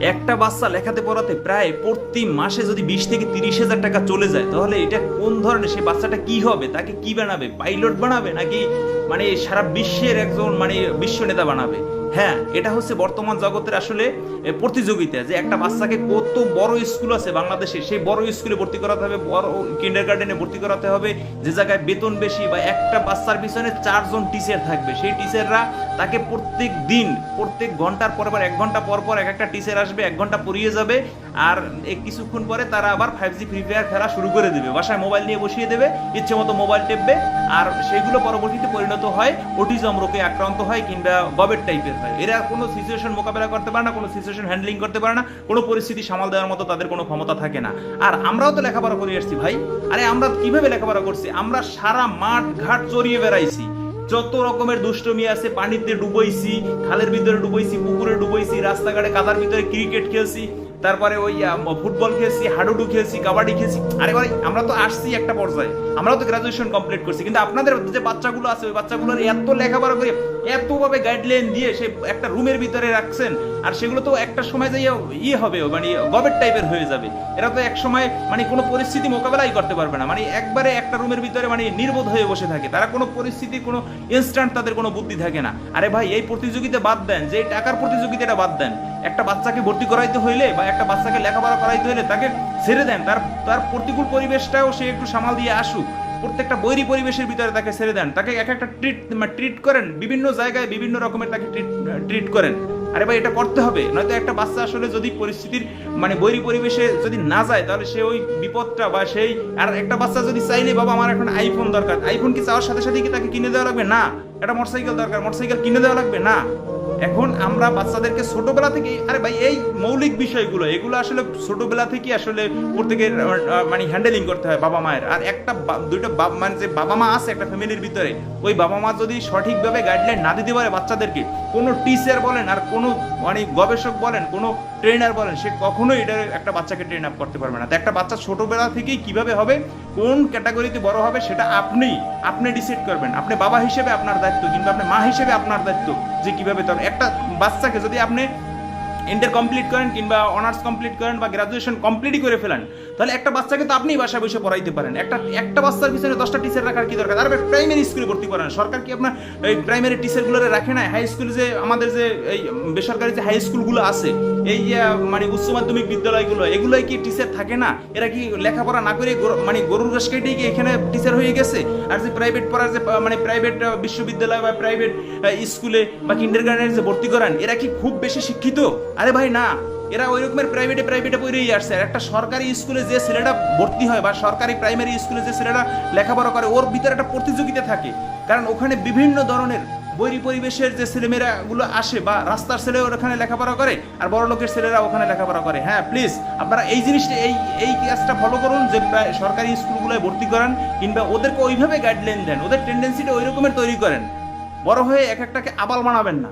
একটা বাচ্চা লেখাতে পড়াতে প্রায় প্রতি মাসে যদি বিশ থেকে তিরিশ হাজার টাকা চলে যায়, তাহলে এটা কোন ধরনের, সে বাচ্চাটা কি হবে, তাকে কি বানাবে পাইলট বানাবে, নাকি মানে সারা বিশ্বের একজন মানে বিশ্ব নেতা বানাবে? হ্যাঁ এটা হচ্ছে বর্তমান জগতের আসলে প্রতিযোগিতা যে একটা বাচ্চাকে কত বড় স্কুল আছে বাংলাদেশে, সেই বড় স্কুলে ভর্তি করাতে হবে, বড় কিন্ডার গার্ডেনে ভর্তি করাতে হবে, যে জায়গায় বেতন বেশি বা একটা বাচ্চার পিছনে চারজন টিচার থাকবে, সেই টিচাররা তাকে প্রত্যেক দিন, প্রত্যেক ঘণ্টার পর পর, এক ঘণ্টা পর পর এক একটা টিচার আসবে, এক ঘণ্টা পড়িয়ে যাবে, আর কিছুক্ষণ পরে তারা আবার ফাইভ জি ফ্রি ফায়ার খেলা শুরু করে দেবে, বাসায় মোবাইল নিয়ে বসিয়ে দেবে, ইচ্ছে মতো মোবাইল টেপবে, আর সেগুলো পরবর্তীতে পরিণত হয় অটিজম রোগে আক্রান্ত হয় কিংবা গবেট টাইপের হয় এরা কোনো সিচুয়েশন মোকাবেলা করতে পারে না, কোনো সিচুয়েশন হ্যান্ডলিং করতে পারে না, কোনো পরিস্থিতি সামাল দেওয়ার মতো তাদের কোনো ক্ষমতা থাকে না। আর আমরাও তো লেখাপড়া করে আসছি ভাই। আরে আমরা কীভাবে লেখাপড়া করছি? আমরা সারা মাঠ ঘাট চড়িয়ে বেড়াইছি। যত রকমের দুষ্টমি আছে, পানিতে ডুবইছি, খালের ভিতরে ডুবইছি, পুকুরে ডুবইছি, রাস্তাঘাটে কাদার ভিতরে ক্রিকেট খেলছি তারপরে ওই ফুটবল খেলছি, হাডুডু খেলছি, কাবাডি খেলছি। আরে ভাই, আমরা তো আসছি একটা পর্যায়ে। আমরা তো গ্রাজুয়েশন কমপ্লিট করছি, কিন্তু আপনাদের যে বাচ্চাগুলো আছে, ওই বাচ্চাগুলোর এত লেখাপড়া করে এতভাবে গাইডলাইন দিয়ে সে একটা রুমের ভিতরে রাখছেন, আর সেগুলো তো একটা সময় যাইয়া ইয়ে হবে মানে গবেট টাইপের হয়ে যাবে। এরা তো এক সময় মানে কোনো পরিস্থিতি মোকাবেলাই করতে পারবে না। মানে একবারে একটা রুমের ভিতরে মানে নির্বোধ হয়ে বসে থাকে। তারা কোনো পরিস্থিতি কোনো ইনস্ট্যান্ট তাদের কোনো বুদ্ধি থাকে না। আরে ভাই, এই প্রতিযোগিতা বাদ দেন, যে টাকার প্রতিযোগিতাটা বাদ দেন। একটা বাচ্চাকে ভর্তি করাইতে হইলে বা একটা বাচ্চাকে লেখাপড়া করাইতে হইলে তাকে ছেড়ে দেন। তার তার প্রতিকূল পরিবেশটাও সে একটু সামাল দিয়ে আসুক। প্রত্যেকটা বৈরি পরিবেশের ভিতরে তাকে ছেড়ে দেন। তাকে এক একটা ট্রিট ট্রিট করেন। বিভিন্ন জায়গায় বিভিন্ন রকমের তাকে ট্রিট করেন। আরে ভাই, এটা করতে হবে। নয়তো একটা বাচ্চা আসলে যদি পরিস্থিতির মানে বৈরী পরিবেশে যদি না যায়, তাহলে সে ওই বিপদটা বা সেই, আর একটা বাচ্চা যদি চাইলে, বাবা, আমার এখন আইফোন দরকার। আইফোন কি চাওয়ার সাথে সাথে কি তাকে কিনে দেওয়া লাগবে? না। একটা মোটরসাইকেল দরকার। মোটরসাইকেল কিনে দেওয়া লাগবে? না। এখন আমরা বাচ্চাদেরকে ছোটবেলা থেকে আরে ভাই, এই মৌলিক বিষয়গুলো, এগুলো আসলে ছোটবেলা থেকে আসলে প্রত্যেকের মানে হ্যান্ডেলিং করতে হয় বাবা মায়ের। আর একটা দুইটা বা- মানে যে বাবা মা আছে একটা ফ্যামিলির ভিতরে, ওই বাবা মা যদি সঠিকভাবে গাইডলাইন না দিতে পারে বাচ্চাদেরকে, কোনো টিচার বলেন আর কোনো মানে গবেষক বলেন, কোনো ট্রেনার বলেন, সে কখনোই এটা একটা বাচ্চাকে ট্রেন আপ করতে পারবে না। তো একটা বাচ্চা ছোটবেলা থেকেই কীভাবে হবে, কোন ক্যাটাগরিতে বড় হবে, সেটা আপনি আপনি ডিসাইড করবেন। আপনি বাবা হিসেবে আপনার দায়িত্ব, কিংবা আপনি মা হিসেবে আপনার দায়িত্ব, যে কীভাবে তার একটা বাচ্চাকে যদি আপনি ইন্টার কমপ্লিট করেন, কিংবা অনার্স কমপ্লিট করেন, বা গ্রাজুয়েশন কমপ্লিটই করে ফেলেন, তাহলে একটা বাচ্চাকে তো আপনিই বাসায় বসে পড়াইতে পারেন। একটা একটা বাচ্চার পিছনে দশটা টিচার রাখার কি দরকার? আর প্রাইমারি স্কুলে ভর্তি করেন সরকার কি আপনার এই প্রাইমারি টিচারগুলো রাখে না হাই স্কুলে যে আমাদের যে এই বেসরকারি যে হাই স্কুলগুলো আছে এই যে মানে উচ্চ মাধ্যমিক বিদ্যালয়গুলো এগুলোই কি টিচার থাকে না? এরা কি লেখাপড়া না করে মানে গরুর ঘাস কেটে কি এখানে টিচার হয়ে গেছে? আর যে প্রাইভেট পড়ার যে মানে প্রাইভেট বিশ্ববিদ্যালয় বা প্রাইভেট স্কুলে বা কিন্ডার যে ভর্তি করান, এরা কি খুব বেশি শিক্ষিত? আরে ভাই, না। এরা ওই রকমের প্রাইভেটে প্রাইভেটে পড়েই আসছে আর একটা সরকারি স্কুলে যে ছেলেটা ভর্তি হয় বা সরকারি প্রাইমারি স্কুলে যে ছেলেটা লেখাপড়া করে, ওর ভিতরে একটা প্রতিযোগিতা থাকে। কারণ ওখানে বিভিন্ন ধরনের বৈরী পরিবেশের যে ছেলেমেয়েরাগুলো আসে বা রাস্তার ছেলে ওখানে লেখাপড়া করে আর বড় লোকের ছেলেরা ওখানে লেখাপড়া করে। হ্যাঁ প্লিজ আপনারা এই জিনিসটা, এই এই কাজটা ফলো করুন যে সরকারি স্কুলগুলোয় ভর্তি করান কিংবা ওদেরকে ওইভাবে গাইডলাইন দেন। ওদের টেন্ডেন্সিটা ওই রকমের তৈরি করেন। বড় হয়ে এক একটাকে আবাল বানাবেন না।